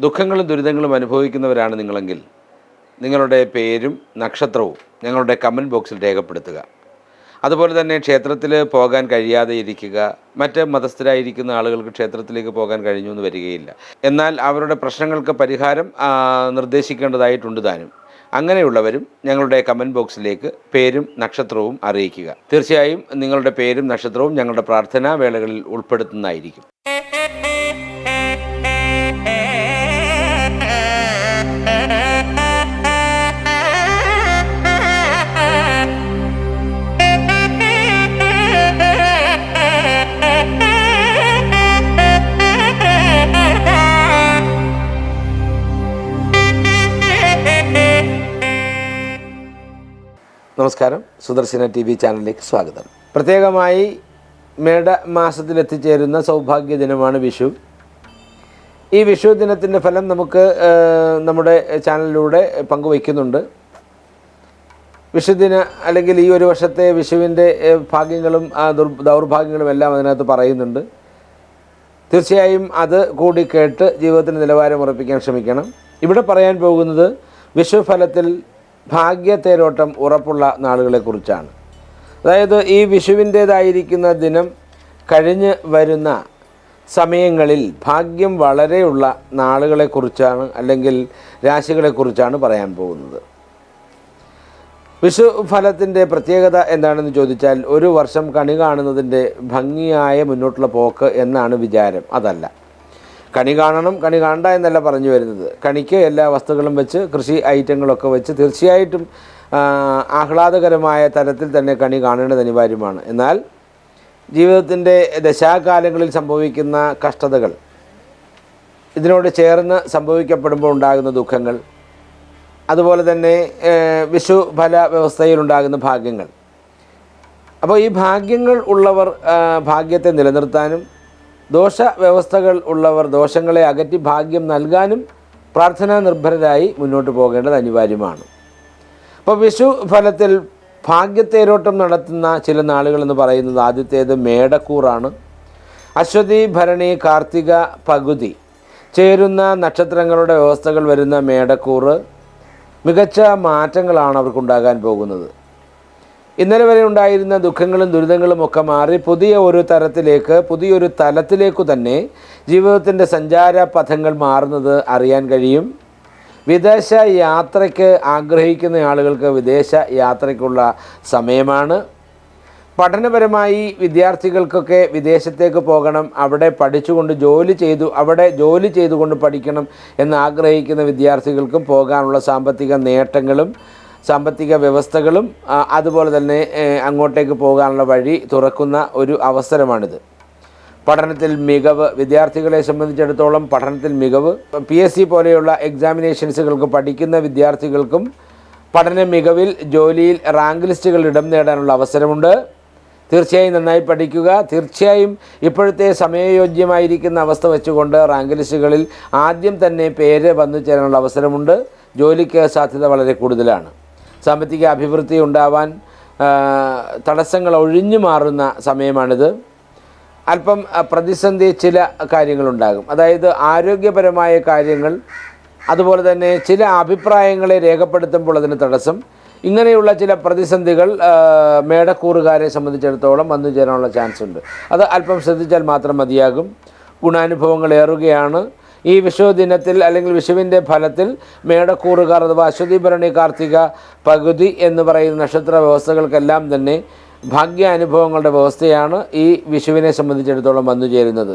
ദുഃഖങ്ങളും ദുരിതങ്ങളും അനുഭവിക്കുന്നവരാണ് നിങ്ങളെങ്കിൽ നിങ്ങളുടെ പേരും നക്ഷത്രവും ഞങ്ങളുടെ കമന്റ് ബോക്സിൽ രേഖപ്പെടുത്തുക. അതുപോലെ തന്നെ ക്ഷേത്രത്തിൽ പോകാൻ കഴിയാതെ ഇരിക്കുക. മറ്റ് മതസ്ഥരായിരിക്കുന്ന ആളുകൾക്ക് ക്ഷേത്രത്തിലേക്ക് പോകാൻ കഴിഞ്ഞു എന്ന് വരികയില്ല. എന്നാൽ അവരുടെ പ്രശ്നങ്ങൾക്ക് പരിഹാരം നിർദ്ദേശിക്കേണ്ടതായിട്ടുണ്ട് താനും. അങ്ങനെയുള്ളവരും ഞങ്ങളുടെ കമന്റ് ബോക്സിലേക്ക് പേരും നക്ഷത്രവും അറിയിക്കുക. തീർച്ചയായും നിങ്ങളുടെ പേരും നക്ഷത്രവും ഞങ്ങളുടെ പ്രാർത്ഥനാ വേളകളിൽ ഉൾപ്പെടുത്തുന്നതായിരിക്കും. നമസ്കാരം. സുദർശന ടി വി ചാനലിലേക്ക് സ്വാഗതം. പ്രത്യേകമായി മേട മാസത്തിൽ എത്തിച്ചേരുന്ന സൗഭാഗ്യ ദിനമാണ് വിഷു. ഈ വിഷു ദിനത്തിന്റെ ഫലം നമുക്ക് നമ്മുടെ ചാനലിലൂടെ പങ്കുവയ്ക്കുന്നുണ്ട്. വിഷുദിന അല്ലെങ്കിൽ ഈ ഒരു വർഷത്തെ വിഷുവിന്റെ ഭാഗ്യങ്ങളും ദുർ ദൗർഭാഗ്യങ്ങളും എല്ലാം അതിനകത്ത് പറയുന്നുണ്ട്. തീർച്ചയായും അത് കൂടി കേട്ട് ജീവിതത്തിന്റെ നിലവാരം ഉറപ്പിക്കാൻ ശ്രമിക്കണം. ഇവിടെ പറയാൻ പോകുന്നത് വിഷുഫലത്തിൽ ഭാഗ്യത്തേരോട്ടം ഉറപ്പുള്ള നാളുകളെക്കുറിച്ചാണ്. അതായത് ഈ വിഷുവിന്റേതായിരിക്കുന്ന ദിനം കഴിഞ്ഞ് വരുന്ന സമയങ്ങളിൽ ഭാഗ്യം വളരെയുള്ള നാളുകളെക്കുറിച്ചാണ് അല്ലെങ്കിൽ രാശികളെക്കുറിച്ചാണ് പറയാൻ പോകുന്നത്. വിഷു ഫലത്തിന്റെ പ്രത്യേകത എന്താണെന്ന് ചോദിച്ചാൽ ഒരു വർഷം കണി കാണുന്നതിന്റെ ഭംഗിയായ മുന്നോട്ടുള്ള പോക്ക് എന്നാണ് വിചാരം. അതല്ല. കണി കാണണം കണി കാണണ്ട എന്നല്ല പറഞ്ഞു വരുന്നത്. കണിക്ക് എല്ലാ വസ്തുക്കളും വെച്ച് കൃഷി ഐറ്റങ്ങളൊക്കെ വെച്ച് തീർച്ചയായിട്ടും ആഹ്ലാദകരമായ തരത്തിൽ തന്നെ കണി കാണേണ്ടത് അനിവാര്യമാണ്. എന്നാൽ ജീവിതത്തിന്റെ ദശാകാലങ്ങളിൽ സംഭവിക്കുന്ന കഷ്ടതകൾ ഇതിനോട് ചേർന്ന് സംഭവിക്കപ്പെടുമ്പോൾ ഉണ്ടാകുന്ന ദുഃഖങ്ങൾ അതുപോലെ തന്നെ വിശുഫല വ്യവസ്ഥയിലുണ്ടാകുന്ന ഭാഗ്യങ്ങൾ. അപ്പോൾ ഈ ഭാഗ്യങ്ങൾ ഉള്ളവർ ഭാഗ്യത്തെ നിലനിർത്താനും ദോഷ വ്യവസ്ഥകൾ ഉള്ളവർ ദോഷങ്ങളെ അകറ്റി ഭാഗ്യം നൽകാനും പ്രാർത്ഥനാ നിർഭരരായി മുന്നോട്ട് പോകേണ്ടത് അനിവാര്യമാണ്. അപ്പോൾ വിഷു ഫലത്തിൽ ഭാഗ്യത്തേരോട്ടം നടത്തുന്ന ചില നാളുകളെന്ന് പറയുന്നത് ആദ്യത്തേത് മേടക്കൂറാണ്. അശ്വതി ഭരണി കാർത്തിക പകുതി ചേരുന്ന നക്ഷത്രങ്ങളുടെ വ്യവസ്ഥകൾ വരുന്ന മേടക്കൂറ് മികച്ച മാറ്റങ്ങളാണ് അവർക്കുണ്ടാകാൻ പോകുന്നത്. ഇന്നലെ വരെ ഉണ്ടായിരുന്ന ദുഃഖങ്ങളും ദുരിതങ്ങളും ഒക്കെ മാറി പുതിയ ഒരു തരത്തിലേക്ക് പുതിയൊരു തലത്തിലേക്കു തന്നെ ജീവിതത്തിന്റെ സഞ്ചാര പഥങ്ങൾ മാറുന്നത് അറിയാൻ കഴിയും. വിദേശ യാത്രയ്ക്ക് ആഗ്രഹിക്കുന്ന ആളുകൾക്ക് വിദേശ യാത്രയ്ക്കുള്ള സമയമാണ്. പഠനപരമായി വിദ്യാർത്ഥികൾക്കൊക്കെ വിദേശത്തേക്ക് പോകണം അവിടെ പഠിച്ചുകൊണ്ട് ജോലി ചെയ്തു അവിടെ ജോലി ചെയ്തുകൊണ്ട് പഠിക്കണം എന്ന് ആഗ്രഹിക്കുന്ന വിദ്യാർത്ഥികൾക്കും പോകാനുള്ള സാമ്പത്തിക നേട്ടങ്ങളും സാമ്പത്തിക വ്യവസ്ഥകളും അതുപോലെ തന്നെ അങ്ങോട്ടേക്ക് പോകാനുള്ള വഴി തുറക്കുന്ന ഒരു അവസരമാണിത്. പഠനത്തിൽ മികവ് വിദ്യാർത്ഥികളെ സംബന്ധിച്ചിടത്തോളം പഠനത്തിൽ മികവ് പി എസ് സി പോലെയുള്ള എക്സാമിനേഷൻസുകൾക്ക് പഠിക്കുന്ന വിദ്യാർത്ഥികൾക്കും പഠന മികവിൽ ജോലിയിൽ റാങ്ക് ലിസ്റ്റുകൾ ഇടം നേടാനുള്ള അവസരമുണ്ട്. തീർച്ചയായും നന്നായി പഠിക്കുക. തീർച്ചയായും ഇപ്പോഴത്തെ സമയയോജ്യമായിരിക്കുന്ന അവസ്ഥ വെച്ചുകൊണ്ട് റാങ്ക് ലിസ്റ്റുകളിൽ ആദ്യം തന്നെ പേര് വന്നു ചേരാനുള്ള അവസരമുണ്ട്. ജോലിക്ക് സാധ്യത വളരെ കൂടുതലാണ്. സാമ്പത്തിക അഭിവൃദ്ധി ഉണ്ടാവാൻ തടസ്സങ്ങൾ ഒഴിഞ്ഞു മാറുന്ന സമയമാണിത്. അല്പം പ്രതിസന്ധി ചില കാര്യങ്ങളുണ്ടാകും. അതായത് ആരോഗ്യപരമായ കാര്യങ്ങൾ അതുപോലെ തന്നെ ചില അഭിപ്രായങ്ങളെ രേഖപ്പെടുത്തുമ്പോൾ അതിന് തടസ്സം. ഇങ്ങനെയുള്ള ചില പ്രതിസന്ധികൾ മേടക്കൂറുകാരെ സംബന്ധിച്ചിടത്തോളം വന്നു ചേരാനുള്ള ചാൻസ് ഉണ്ട് അത് അല്പം ശ്രദ്ധിച്ചാൽ മാത്രം മതിയാകും. ഗുണാനുഭവങ്ങൾ ഏറുകയാണ്. ഈ വിഷു ദിനത്തിൽ അല്ലെങ്കിൽ വിഷുവിന്റെ ഫലത്തിൽ മേടക്കൂറുകാർ അഥവാ അശ്വതി ഭരണി കാർത്തിക പകുതി എന്ന് പറയുന്ന നക്ഷത്ര വ്യവസ്ഥകൾക്കെല്ലാം തന്നെ ഭാഗ്യാനുഭവങ്ങളുടെ വ്യവസ്ഥയാണ് ഈ വിഷുവിനെ സംബന്ധിച്ചിടത്തോളം വന്നു ചേരുന്നത്.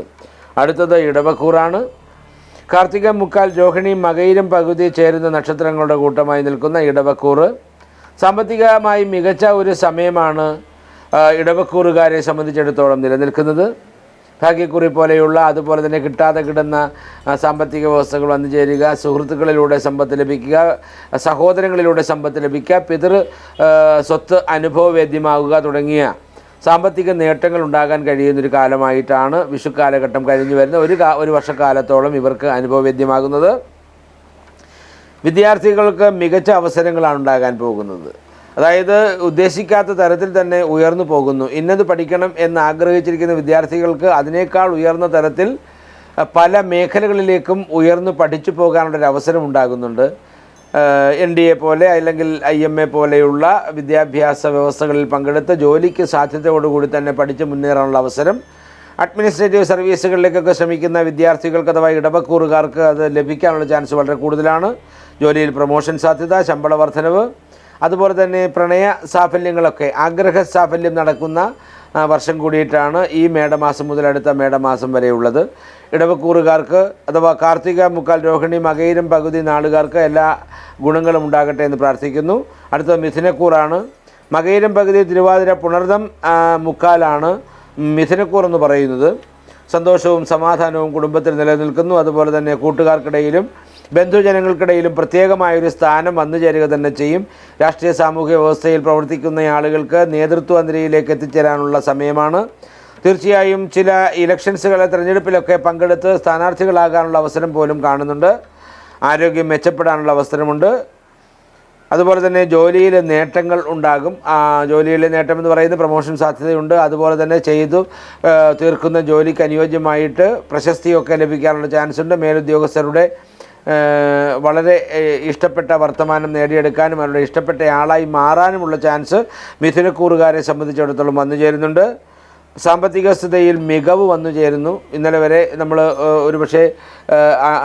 അടുത്തത് ഇടവക്കൂറാണ്. കാർത്തിക മുക്കാൽ രോഹിണി മകയിലും പകുതി ചേരുന്ന നക്ഷത്രങ്ങളുടെ കൂട്ടമായി നിൽക്കുന്ന ഇടവക്കൂറ്. സാമ്പത്തികമായി മികച്ച ഒരു സമയമാണ് ഇടവക്കൂറുകാരെ സംബന്ധിച്ചിടത്തോളം നിലനിൽക്കുന്നത്. ഭാഗ്യക്കുറി പോലെയുള്ള അതുപോലെ തന്നെ കിട്ടാതെ കിടന്ന സാമ്പത്തിക വ്യവസ്ഥകൾ വന്നു ചേരുക സുഹൃത്തുക്കളിലൂടെ സമ്പത്ത് ലഭിക്കുക സഹോദരങ്ങളിലൂടെ സമ്പത്ത് ലഭിക്കുക പിതൃ സ്വത്ത് അനുഭവവേദ്യമാകുക തുടങ്ങിയ സാമ്പത്തിക നേട്ടങ്ങൾ ഉണ്ടാകാൻ കഴിയുന്നൊരു കാലമായിട്ടാണ് വിഷു കാലഘട്ടം കഴിഞ്ഞു വരുന്ന ഒരു കാ ഒരു വർഷക്കാലത്തോളം ഇവർക്ക് അനുഭവവേദ്യമാകുന്നത്. വിദ്യാർത്ഥികൾക്ക് മികച്ച അവസരങ്ങളാണ് ഉണ്ടാകാൻ പോകുന്നത്. അതായത് ഉദ്ദേശിക്കാത്ത തരത്തിൽ തന്നെ ഉയർന്നു പോകുന്നു. ഇന്നത് പഠിക്കണം എന്ന് ആഗ്രഹിച്ചിരിക്കുന്ന വിദ്യാർത്ഥികൾക്ക് അതിനേക്കാൾ ഉയർന്ന തരത്തിൽ പല മേഖലകളിലേക്കും ഉയർന്നു പഠിച്ചു പോകാനുള്ളൊരു അവസരം ഉണ്ടാകുന്നുണ്ട്. എൻ ഡി എ പോലെ അല്ലെങ്കിൽ ഐ എം എ പോലെയുള്ള വിദ്യാഭ്യാസ വ്യവസ്ഥകളിൽ പങ്കെടുത്ത് ജോലിക്ക് സാധ്യതയോടുകൂടി തന്നെ പഠിച്ച് മുന്നേറാനുള്ള അവസരം അഡ്മിനിസ്ട്രേറ്റീവ് സർവീസുകളിലേക്കൊക്കെ ശ്രമിക്കുന്ന വിദ്യാർത്ഥികൾക്ക് അഥവാ ഇടവക്കൂറുകാർക്ക് അത് ലഭിക്കാനുള്ള ചാൻസ് വളരെ കൂടുതലാണ്. ജോലിയിൽ പ്രൊമോഷൻ സാധ്യത ശമ്പള വർധനവ് അതുപോലെ തന്നെ പ്രണയ സാഫല്യങ്ങളൊക്കെ ആഗ്രഹ സാഫല്യം നടക്കുന്ന വർഷം കൂടിയിട്ടാണ് ഈ മേടമാസം മുതൽ അടുത്ത മേടമാസം വരെയുള്ളത്. ഇടവക്കൂറുകാർക്ക് അഥവാ കാർത്തിക മുക്കാൽ രോഹിണി മകയിരം പകുതി നാളുകാർക്ക് എല്ലാ ഗുണങ്ങളും ഉണ്ടാകട്ടെ എന്ന് പ്രാർത്ഥിക്കുന്നു. അടുത്തത് മിഥുനക്കൂറാണ്. മകയിരം പകുതി തിരുവാതിര പുണർദം മുക്കാലാണ് മിഥുനക്കൂർ എന്ന് പറയുന്നത്. സന്തോഷവും സമാധാനവും കുടുംബത്തിൽ നിലനിൽക്കുന്നു. അതുപോലെ തന്നെ കൂട്ടുകാർക്കിടയിലും ബന്ധുജനങ്ങൾക്കിടയിലും പ്രത്യേകമായൊരു സ്ഥാനം വന്നു ചേരുക തന്നെ ചെയ്യും. രാഷ്ട്രീയ സാമൂഹ്യ വ്യവസ്ഥയിൽ പ്രവർത്തിക്കുന്ന ആളുകൾക്ക് നേതൃത്വ നിരയിലേക്ക് എത്തിച്ചേരാനുള്ള സമയമാണ്. തീർച്ചയായും ചില ഇലക്ഷൻസുകളെ തിരഞ്ഞെടുപ്പിലൊക്കെ പങ്കെടുത്ത് സ്ഥാനാർത്ഥികളാകാനുള്ള അവസരം പോലും കാണുന്നുണ്ട്. ആരോഗ്യം മെച്ചപ്പെടാനുള്ള അവസരമുണ്ട്. അതുപോലെ തന്നെ ജോലിയിൽ നേട്ടങ്ങൾ ഉണ്ടാകും. ജോലിയിലെ നേട്ടം എന്ന് പറയുന്നത് പ്രൊമോഷൻ സാധ്യതയുണ്ട്. അതുപോലെ തന്നെ ചെയ്തു തീർക്കുന്ന ജോലിക്ക് അനുയോജ്യമായിട്ട് പ്രശസ്തിയൊക്കെ ലഭിക്കാനുള്ള ചാൻസ് ഉണ്ട് മേലുദ്യോഗസ്ഥരുടെ വളരെ ഇഷ്ടപ്പെട്ട വർത്തമാനം നേടിയെടുക്കാനും അവരുടെ ഇഷ്ടപ്പെട്ട ആളായി മാറാനുമുള്ള ചാൻസ് മിഥുനക്കൂറുകാരെ സംബന്ധിച്ചിടത്തോളം വന്നു ചേരുന്നുണ്ട്. സാമ്പത്തിക സ്ഥിതിയിൽ മികവ് വന്നു ചേരുന്നു. ഇന്നലെ വരെ നമ്മൾ ഒരുപക്ഷെ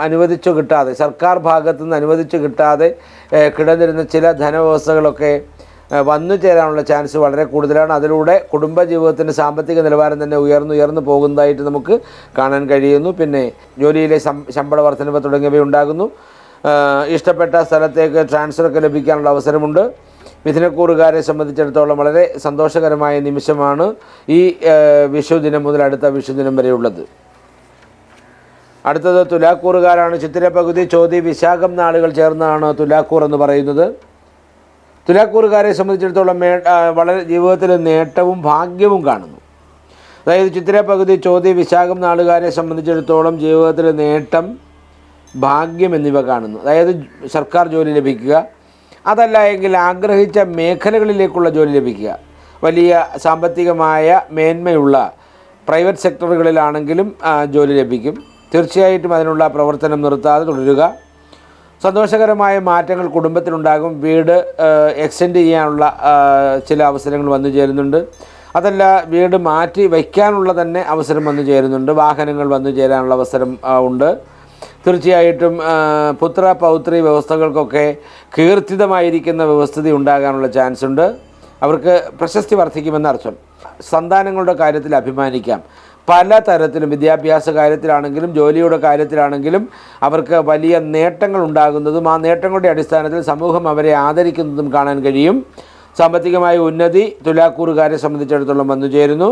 അനുവദിച്ചു കിട്ടാതെ സർക്കാർ ഭാഗത്തു നിന്ന് അനുവദിച്ചു കിട്ടാതെ കിടന്നിരുന്ന ചില ധനവ്യവസ്ഥകളൊക്കെ വന്നു ചേരാനുള്ള ചാൻസ് വളരെ കൂടുതലാണ്. അതിലൂടെ കുടുംബജീവിതത്തിന്റെ സാമ്പത്തിക നിലവാരം തന്നെ ഉയർന്നുയർന്നു പോകുന്നതായിട്ട് നമുക്ക് കാണാൻ കഴിയുന്നു. പിന്നെ ജോലിയിലെ ശമ്പള വർധനവ് തുടങ്ങിയവ ഉണ്ടാകുന്നു. ഇഷ്ടപ്പെട്ട സ്ഥലത്തേക്ക് ട്രാൻസ്ഫറൊക്കെ ലഭിക്കാനുള്ള അവസരമുണ്ട്. മിഥുനക്കൂറുകാരെ സംബന്ധിച്ചിടത്തോളം വളരെ സന്തോഷകരമായ നിമിഷമാണ് ഈ വിഷു ദിനം മുതൽ അടുത്ത വിഷു ദിനം വരെയുള്ളത്. അടുത്തത് തുലാക്കൂറുകാരാണ്. ചിത്തിര പകുതി ചോതി വിശാഖം നാളുകൾ ചേർന്നാണ് തുലാക്കൂർ എന്ന് പറയുന്നത്. തുലാക്കൂറുകാരെ സംബന്ധിച്ചിടത്തോളം വളരെ ജീവിതത്തിൽ നേട്ടവും ഭാഗ്യവും കാണുന്നു. അതായത് ചിത്തിര പകുതി ചോദ്യ വിശാഖം നാളുകാരെ സംബന്ധിച്ചിടത്തോളം ജീവിതത്തിൽ നേട്ടം ഭാഗ്യം എന്നിവ കാണുന്നു. അതായത് സർക്കാർ ജോലി ലഭിക്കുക അതല്ല എങ്കിൽ ആഗ്രഹിച്ച മേഖലകളിലേക്കുള്ള ജോലി ലഭിക്കുക. വലിയ സാമ്പത്തികമായ മേന്മയുള്ള പ്രൈവറ്റ് സെക്ടറുകളിലാണെങ്കിലും ജോലി ലഭിക്കും. തീർച്ചയായിട്ടും അതിനുള്ള പ്രവർത്തനം നിർത്താതെ തുടരുക. സന്തോഷകരമായ മാറ്റങ്ങൾ കുടുംബത്തിലുണ്ടാകും. വീട് എക്സ്റ്റെൻഡ് ചെയ്യാനുള്ള ചില അവസരങ്ങൾ വന്നു ചേരുന്നുണ്ട്. അതല്ല വീട് മാറ്റി വയ്ക്കാനുള്ള തന്നെ അവസരം വന്നു ചേരുന്നുണ്ട്. വാഹനങ്ങൾ വന്നു ചേരാനുള്ള അവസരം ഉണ്ട്. തീർച്ചയായിട്ടും പുത്ര പൗത്രി വ്യവസ്ഥകൾക്കൊക്കെ കീർത്തിതമായിരിക്കുന്ന വ്യവസ്ഥിതി ഉണ്ടാകാനുള്ള ചാൻസ് ഉണ്ട് അവർക്ക് പ്രശസ്തി വർദ്ധിക്കുമെന്നർത്ഥം സന്താനങ്ങളുടെ കാര്യത്തിൽ അഭിമാനിക്കാം. പല തരത്തിലും വിദ്യാഭ്യാസ കാര്യത്തിലാണെങ്കിലും ജോലിയുടെ കാര്യത്തിലാണെങ്കിലും അവർക്ക് വലിയ നേട്ടങ്ങൾ ഉണ്ടാകുന്നതും ആ നേട്ടങ്ങളുടെ അടിസ്ഥാനത്തിൽ സമൂഹം അവരെ ആദരിക്കുന്നതും കാണാൻ കഴിയും. സാമ്പത്തികമായ ഉന്നതി തുലാക്കൂറുകാരെ സംബന്ധിച്ചിടത്തോളം വന്നു ചേരുന്നു.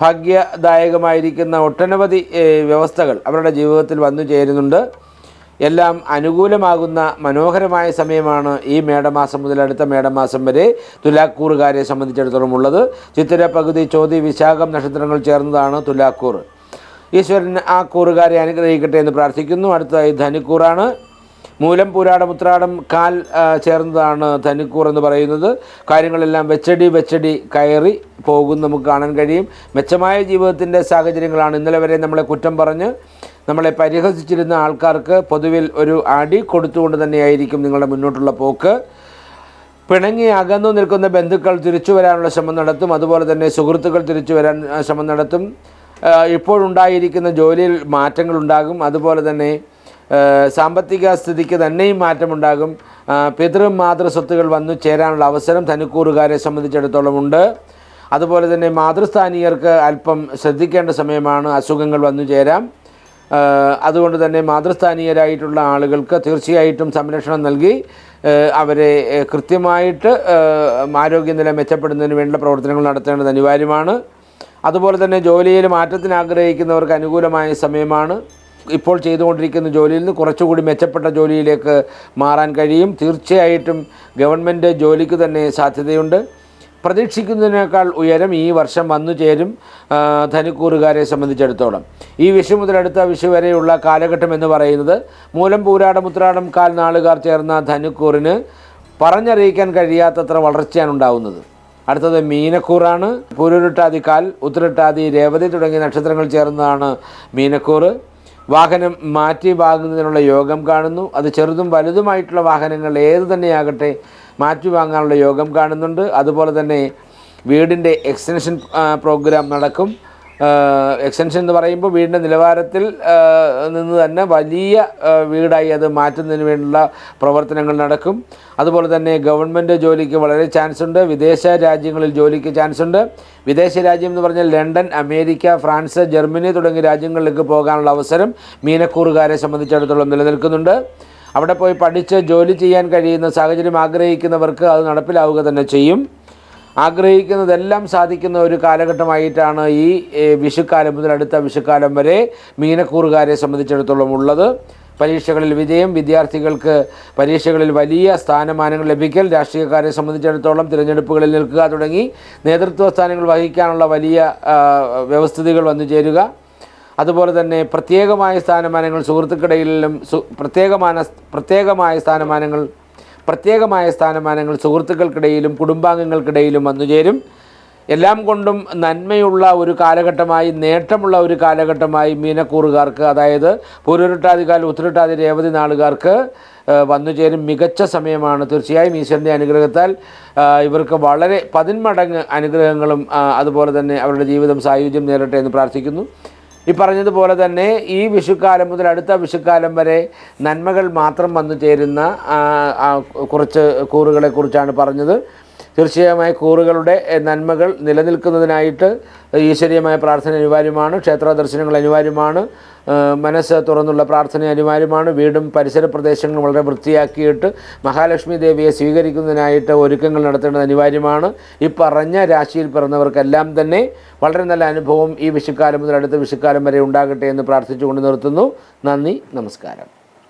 ഭാഗ്യദായകമായിരിക്കുന്ന ഒട്ടനവധി വ്യവസ്ഥകൾ അവരുടെ ജീവിതത്തിൽ വന്നു ചേരുന്നുണ്ട്. എല്ലാം അനുകൂലമാകുന്ന മനോഹരമായ സമയമാണ് ഈ മേടമാസം മുതൽ അടുത്ത മേടമാസം വരെ തുലാക്കൂറുകാരെ സംബന്ധിച്ചിടത്തോളം ഉള്ളത്. ചിത്തിര പകുതി ചോതി വിശാഖം നക്ഷത്രങ്ങൾ ചേർന്നതാണ് തുലാക്കൂർ. ഈശ്വരൻ ആ കൂറുകാരെ അനുഗ്രഹിക്കട്ടെ എന്ന് പ്രാർത്ഥിക്കുന്നു. അടുത്തതായി ധനുക്കൂറാണ്. മൂലം പൂരാടം ഉത്രാടം കാൽ ചേർന്നതാണ് ധനുക്കൂർ എന്ന് പറയുന്നത്. കാര്യങ്ങളെല്ലാം വെച്ചടി വെച്ചടി കയറി പോകും നമുക്ക് കാണാൻ കഴിയും. മെച്ചമായ ജീവിതത്തിന്റെ സാഹചര്യങ്ങളാണ് ഇന്നലെ വരെ നമ്മളെ കുറ്റം പറഞ്ഞ് നമ്മളെ പരിഹസിച്ചിരുന്ന ആൾക്കാർക്ക് പൊതുവിൽ ഒരു അടി കൊടുത്തുകൊണ്ട് തന്നെയായിരിക്കും നിങ്ങളുടെ മുന്നോട്ടുള്ള പോക്ക്. പിണങ്ങി അകന്നു നിൽക്കുന്ന ബന്ധുക്കൾ തിരിച്ചു വരാനുള്ള ശ്രമം നടത്തും. അതുപോലെ തന്നെ സുഹൃത്തുക്കൾ തിരിച്ചു വരാൻ ശ്രമം നടത്തും. ഇപ്പോഴുണ്ടായിരിക്കുന്ന ജോലിയിൽ മാറ്റങ്ങളുണ്ടാകും അതുപോലെ തന്നെ സാമ്പത്തിക സ്ഥിതിക്ക് തന്നെയും മാറ്റമുണ്ടാകും. പിതൃ മാതൃ സ്വത്തുകൾ വന്നു ചേരാനുള്ള അവസരം തനിക്കൂറുകാരെ സംബന്ധിച്ചിടത്തോളം ഉണ്ട്. അതുപോലെ തന്നെ മാതൃസ്ഥാനീയർക്ക് അല്പം ശ്രദ്ധിക്കേണ്ട സമയമാണ് അസുഖങ്ങൾ വന്നു ചേരാം. അതുകൊണ്ട് തന്നെ മാതൃസ്ഥാനീയരായിട്ടുള്ള ആളുകൾക്ക് തീർച്ചയായിട്ടും സംരക്ഷണം നൽകി അവരെ കൃത്യമായിട്ട് ആരോഗ്യനില മെച്ചപ്പെടുന്നതിന് വേണ്ടിയുള്ള പ്രവർത്തനങ്ങൾ നടത്തേണ്ടത് അനിവാര്യമാണ്. അതുപോലെ തന്നെ ജോലിയിൽ മാറ്റത്തിന് ആഗ്രഹിക്കുന്നവർക്ക് അനുകൂലമായ സമയമാണ്. ഇപ്പോൾ ചെയ്തുകൊണ്ടിരിക്കുന്ന ജോലിയിൽ നിന്ന് കുറച്ചുകൂടി മെച്ചപ്പെട്ട ജോലിയിലേക്ക് മാറാൻ കഴിയും. തീർച്ചയായിട്ടും ഗവൺമെന്റ് ജോലിക്ക് തന്നെ സാധ്യതയുണ്ട്. പ്രതീക്ഷിക്കുന്നതിനേക്കാൾ ഉയരം ഈ വർഷം വന്നു ചേരും ധനുക്കൂറുകാരെ സംബന്ധിച്ചിടത്തോളം. ഈ വിഷു മുതൽ അടുത്ത വിഷു വരെയുള്ള കാലഘട്ടം എന്ന് പറയുന്നത് മൂലം പൂരാടം ഉത്രാടം കാൽ നാളുകാർ ചേർന്ന ധനുക്കൂറിന് പറഞ്ഞറിയിക്കാൻ കഴിയാത്തത്ര വളർച്ചയാണ് ഉണ്ടാവുന്നത്. അടുത്തത് മീനക്കൂറാണ്. പുരുരുട്ടാതി കാൽ ഉത്തരട്ടാതി രേവതി തുടങ്ങിയ നക്ഷത്രങ്ങൾ ചേർന്നതാണ് മീനക്കൂറ്. വാഹനം മാറ്റി വാങ്ങുന്നതിനുള്ള യോഗം കാണുന്നു. അത് ചെറുതും വലുതുമായിട്ടുള്ള വാഹനങ്ങൾ ഏത് തന്നെയാകട്ടെ മാറ്റി വാങ്ങാനുള്ള യോഗം കാണുന്നുണ്ട്. അതുപോലെ തന്നെ വീടിന്റെ എക്സ്റ്റൻഷൻ പ്രോഗ്രാം നടക്കും. എക്സ്റ്റൻഷൻ എന്ന് പറയുമ്പോൾ വീടിന്റെ നിലവാരത്തിൽ നിന്ന് തന്നെ വലിയ വീടായി അത് മാറ്റുന്നതിന് വേണ്ടിയുള്ള പ്രവർത്തനങ്ങൾ നടക്കും. അതുപോലെ തന്നെ ഗവൺമെന്റ് ജോലിക്ക് വളരെ ചാൻസ് ഉണ്ട്. വിദേശ രാജ്യങ്ങളിൽ ജോലിക്ക് ചാൻസ് ഉണ്ട്. വിദേശ രാജ്യം എന്ന് പറഞ്ഞാൽ ലണ്ടൻ അമേരിക്ക ഫ്രാൻസ് ജർമ്മനി തുടങ്ങിയ രാജ്യങ്ങളിലേക്ക് പോകാനുള്ള അവസരം മീനക്കൂറുകാരെ സംബന്ധിച്ചിടത്തോളം നിലനിൽക്കുന്നുണ്ട്. അവിടെ പോയി പഠിച്ച് ജോലി ചെയ്യാൻ കഴിയുന്ന സാഹചര്യം ആഗ്രഹിക്കുന്നവർക്ക് അത് നടപ്പിലാവുക തന്നെ ചെയ്യും. ആഗ്രഹിക്കുന്നതെല്ലാം സാധിക്കുന്ന ഒരു കാലഘട്ടമായിട്ടാണ് ഈ വിഷുക്കാലം മുതൽ അടുത്ത വിഷുക്കാലം വരെ മീനക്കൂറുകാരെ സംബന്ധിച്ചിടത്തോളം ഉള്ളത്. പരീക്ഷകളിൽ വിജയം വിദ്യാർത്ഥികൾക്ക് പരീക്ഷകളിൽ വലിയ സ്ഥാനമാനങ്ങൾ ലഭിക്കൽ രാഷ്ട്രീയക്കാരെ സംബന്ധിച്ചിടത്തോളം തിരഞ്ഞെടുപ്പുകളിൽ നിൽക്കുക തുടങ്ങി നേതൃത്വ സ്ഥാനങ്ങൾ വഹിക്കാനുള്ള വലിയ വ്യവസ്ഥിതികൾ വന്നു ചേരുക. അതുപോലെ തന്നെ പ്രത്യേകമായ സ്ഥാനമാനങ്ങൾ സുഹൃത്തുക്കിടയിലും സു- പ്രത്യേകമാന പ്രത്യേകമായ സ്ഥാനമാനങ്ങൾ പ്രത്യേകമായ സ്ഥാനമാനങ്ങൾ സുഹൃത്തുക്കൾക്കിടയിലും കുടുംബാംഗങ്ങൾക്കിടയിലും വന്നുചേരും എല്ലാം കൊണ്ടും നന്മയുള്ള ഒരു കാലഘട്ടമായി നേട്ടമുള്ള ഒരു കാലഘട്ടമായി മീനക്കൂറുകാർക്ക് അതായത് പൂരുരുട്ടാതികാൽ ഉത്തരട്ടാതി രേവതി നാളുകാർക്ക് വന്നുചേരും മികച്ച സമയമാണ്. തീർച്ചയായും ഈശ്വരന്റെ അനുഗ്രഹത്താൽ ഇവർക്ക് വളരെ പതിന്മടങ്ങ് അനുഗ്രഹങ്ങളും അതുപോലെ തന്നെ അവരുടെ ജീവിതം സായുജ്യം നേരട്ടെ എന്ന് പ്രാർത്ഥിക്കുന്നു. ഈ പറഞ്ഞതുപോലെ തന്നെ ഈ വിഷുക്കാലം മുതൽ അടുത്ത വിഷുക്കാലം വരെ നന്മകൾ മാത്രം വന്നു ചേരുന്ന കുറച്ച് കൂറുകളെ കുറിച്ചാണ് പറഞ്ഞത്. തീർച്ചയായുമായി കൂറുകളുടെ നന്മകൾ നിലനിൽക്കുന്നതിനായിട്ട് ഈശ്വരീയമായ പ്രാർത്ഥന അനിവാര്യമാണ് ക്ഷേത്ര ദർശനങ്ങൾ അനിവാര്യമാണ് മനസ്സ് തുറന്നുള്ള പ്രാർത്ഥന അനിവാര്യമാണ് വീടും പരിസര പ്രദേശങ്ങളും വളരെ വൃത്തിയാക്കിയിട്ട് മഹാലക്ഷ്മി ദേവിയെ സ്വീകരിക്കുന്നതിനായിട്ട് ഒരുക്കങ്ങൾ നടത്തേണ്ടത് അനിവാര്യമാണ്. ഈ പറഞ്ഞ രാശിയിൽ പിറന്നവർക്കെല്ലാം തന്നെ വളരെ നല്ല അനുഭവം ഈ വിഷുക്കാലം മുതൽ അടുത്ത വിഷുക്കാലം വരെ ഉണ്ടാകട്ടെ എന്ന് പ്രാർത്ഥിച്ചുകൊണ്ട് നിർത്തുന്നു. നന്ദി നമസ്കാരം.